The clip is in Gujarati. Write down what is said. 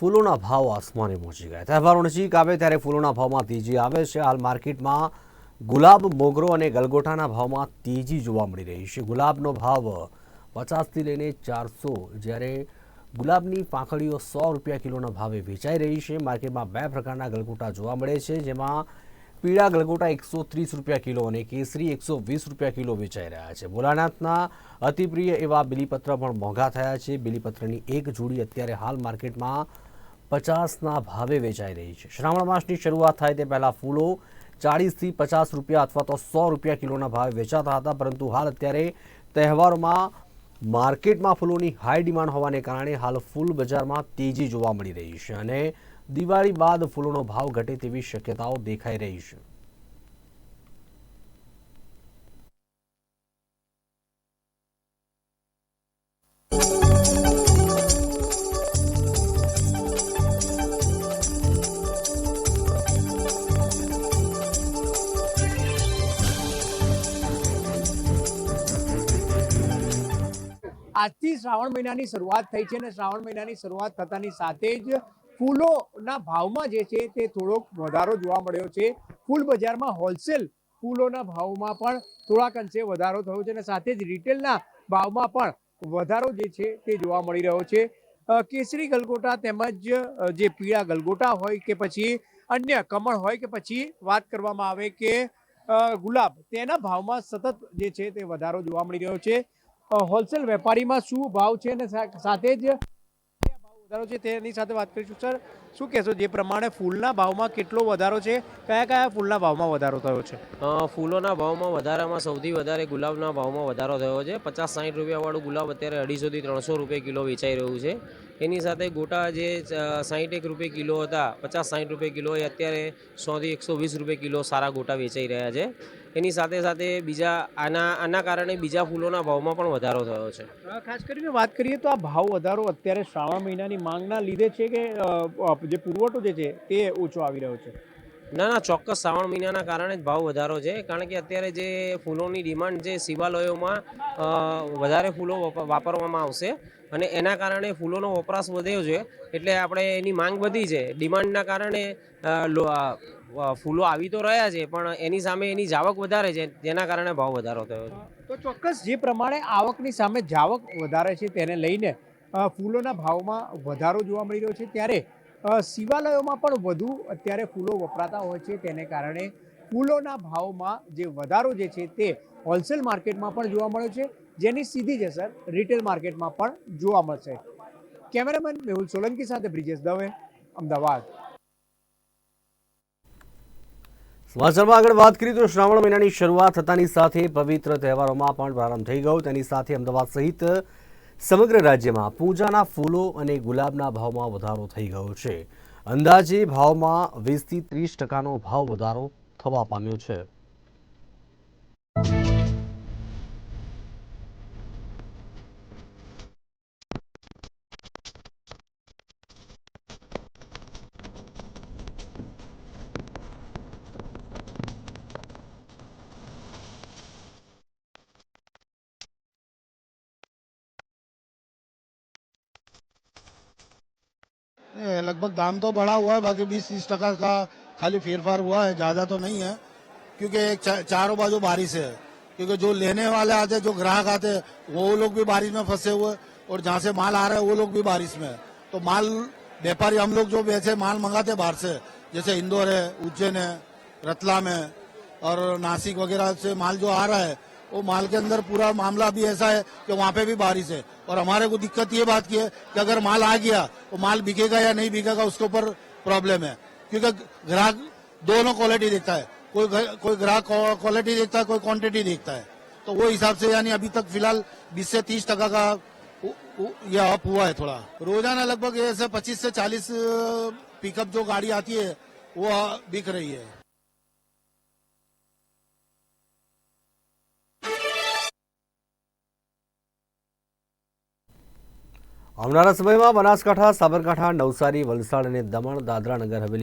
ફૂલોના ભાવ આસમાને પહોંચી ગયા. તહેવારો નજીક આવે ત્યારે ફૂલોના ભાવમાં તેજી આવે છે. હાલ માર્કેટમાં ગુલાબ, મોગરો અને ગલગોટાના ભાવમાં તેજી જોવા મળી રહી છે. ગુલાબનો ભાવ પચાસથી લઈને ચારસો જ્યારે ગુલાબની પાંખડીઓ સો રૂપિયા કિલોના ભાવે વેચાઈ રહી છે. માર્કેટમાં બે પ્રકારના ગલગોટા જોવા મળે છે, જેમાં પીળા ગલગોટા એકસો ત્રીસ રૂપિયા કિલો અને કેસરી એકસો વીસ રૂપિયા કિલો વેચાઈ રહ્યા છે. ભોલાનાથના અતિપ્રિય એવા બિલીપત્ર પણ મોંઘા થયા છે. બિલીપત્રની એક જોડી અત્યારે હાલ માર્કેટમાં પચાસના ભાવે વેચાઈ રહી છે. શ્રાવણ માસની શરૂઆત થાય તે પહેલાં ફૂલો ચાળીસથી પચાસ રૂપિયા અથવા તો સો રૂપિયા કિલોના ભાવે વેચાતા હતા, પરંતુ હાલ અત્યારે તહેવારોમાં માર્કેટમાં ફૂલોની હાઈ ડિમાન્ડ હોવાને કારણે હાલ ફૂલ બજારમાં તેજી જોવા મળી રહી છે અને દિવાળી બાદ ફૂલોનો ભાવ ઘટે તેવી શક્યતાઓ દેખાઈ રહી છે. આજથી શ્રાવણ મહિનાની શરૂઆત થઈ છે અને શ્રાવણ મહિનાની શરૂઆત થતાની સાથે જ ફૂલોના ભાવમાં જે છે તે થોડોક વધારો જોવા મળ્યો છે. ફૂલ બજારમાં હોલસેલ ફૂલોના ભાવમાં પણ થોડાક અંશે વધારો થયો છે અને સાથે જ રિટેલના ભાવમાં પણ વધારો જે છે તે જોવા મળી રહ્યો છે. કેસરી ગલગોટા તેમજ જે પીળા ગલગોટા હોય કે પછી અન્ય કમળ હોય કે પછી વાત કરવામાં આવે કે ગુલાબ, તેના ભાવમાં સતત જે છે તે વધારો જોવા મળી રહ્યો છે. હોલસેલ વેપારીમાં શું ભાવ છે અને સાથે જ વધારો છે તેની સાથે વાત કરીશું. સર, શું કહેશો જે પ્રમાણે ફૂલના ભાવમાં કેટલો વધારો છે? કયા કયા ફૂલના ભાવમાં વધારો થયો છે? ફૂલોના ભાવમાં વધારામાં સૌથી વધારે ગુલાબના ભાવમાં વધારો થયો છે. પચાસ સાઠ રૂપિયાવાળું ગુલાબ અત્યારે અઢીસોથી ત્રણસો રૂપિયા કિલો વેચાઈ રહ્યું છે. એની સાથે ગોટા જે સાઠ એક રૂપિયા કિલો હતા, પચાસ સાઠ રૂપિયા કિલો એ અત્યારે સોથી એકસો વીસ રૂપિયા કિલો સારા ગોટા વેચાઈ રહ્યા છે. એની સાથે સાથે બીજા આના આના કારણે બીજા ફૂલોના ભાવમાં પણ વધારો થયો છે. ખાસ કરીને વાત કરીએ તો આ ભાવ વધારો અત્યારે શ્રાવણ મહિનાની માંગના લીધે છે કે જે પુરવઠો જે છે તે ઓછો આવી રહ્યો છે? ના ના ચોક્કસ શ્રાવણ મહિનાના કારણે જ ભાવ વધારો છે. કારણ કે અત્યારે જે ફૂલોની ડિમાન્ડ છે શિવાલયોમાં વધારે ફૂલો વાપરવામાં આવશે અને એના કારણે ફૂલોનો વપરાશ વધ્યો છે. એટલે આપણે એની માંગ વધી છે. ડિમાન્ડના કારણે ફૂલો આવી તો રહ્યા છે, પણ એની સામે એની જાવક વધારે છે, જેના કારણે ભાવ વધારો થયો છે. તો ચોક્કસ જે પ્રમાણે આવકની સામે જાવક વધારે છે તેને લઈને ફૂલોના ભાવમાં વધારો જોવા મળી રહ્યો છે. ત્યારે શિવાલયોમાં પણ વધુ અત્યારે ફૂલો વપરાતા હોય છે, તેને કારણે ફૂલોના ભાવમાં જે વધારો જે છે તે હોલસેલ માર્કેટમાં પણ જોવા મળ્યો છે, જેની સીધી જ અસર રિટેલ માર્કેટમાં પણ જોવા મળશે. કેમેરામેન મેહુલ સોલંકી સાથે બ્રિજેશ દવે, અમદાવાદ. સમાચારમાં આગળ વાત કરીએ તો શ્રાવણ મહિનાની શરૂઆત થતાની સાથે પવિત્ર તહેવારોમાં પણ પ્રારંભ થઈ ગયો. તેની સાથે અમદાવાદ સહિત સમગ્ર રાજ્યમાં પૂજાના ફૂલો અને ગુલાબના ભાવમાં વધારો થઈ ગયો છે. અંદાજે ભાવમાં વીસથી ત્રીસ ટકાનો ભાવ વધારો થવા પામ્યો છે. लगभग दाम तो बढ़ा हुआ है बाकी बीस तीस टका का खाली फेरफार हुआ है ज़्यादा तो नहीं है। क्योंकि एक चा, चारों बाजू बारिश है। क्योंकि जो लेने वाले आते जो ग्राहक आते वो लोग भी बारिश में फंसे हुए और जहाँ से माल आ रहा है वो लोग भी बारिश में तो माल व्यापारी हम लोग जो वैसे माल मंगाते बाहर से। जैसे इंदौर है उज्जैन है रतलाम है और नासिक वगैरह से माल जो आ रहा है वो माल के अंदर पूरा मामला भी ऐसा है कि वहाँ पे भी बारिश है। और हमारे को दिक्कत ये बात की है कि अगर माल आ गया तो माल बिकेगा या नहीं बिकेगा, उसके ऊपर प्रॉब्लम है। क्योंकि ग्राहक दोनों क्वालिटी देखता है। कोई कोई ग्राहक क्वालिटी देखता है, कोई क्वांटिटी देखता है। तो वो हिसाब से यानी अभी तक फ़िलहाल बीस से तीस टका का उ- अप हुआ है थोड़ा। रोज़ाना लगभग ऐसे पच्चीस से चालीस पिकअप जो गाड़ी आती है, वो बिक रही है। આવનારા સમયમાં બનાસકાંઠા સાબરકાંઠા નવસારી વલસાડ અને દમણ દાદરા નગર હવેલી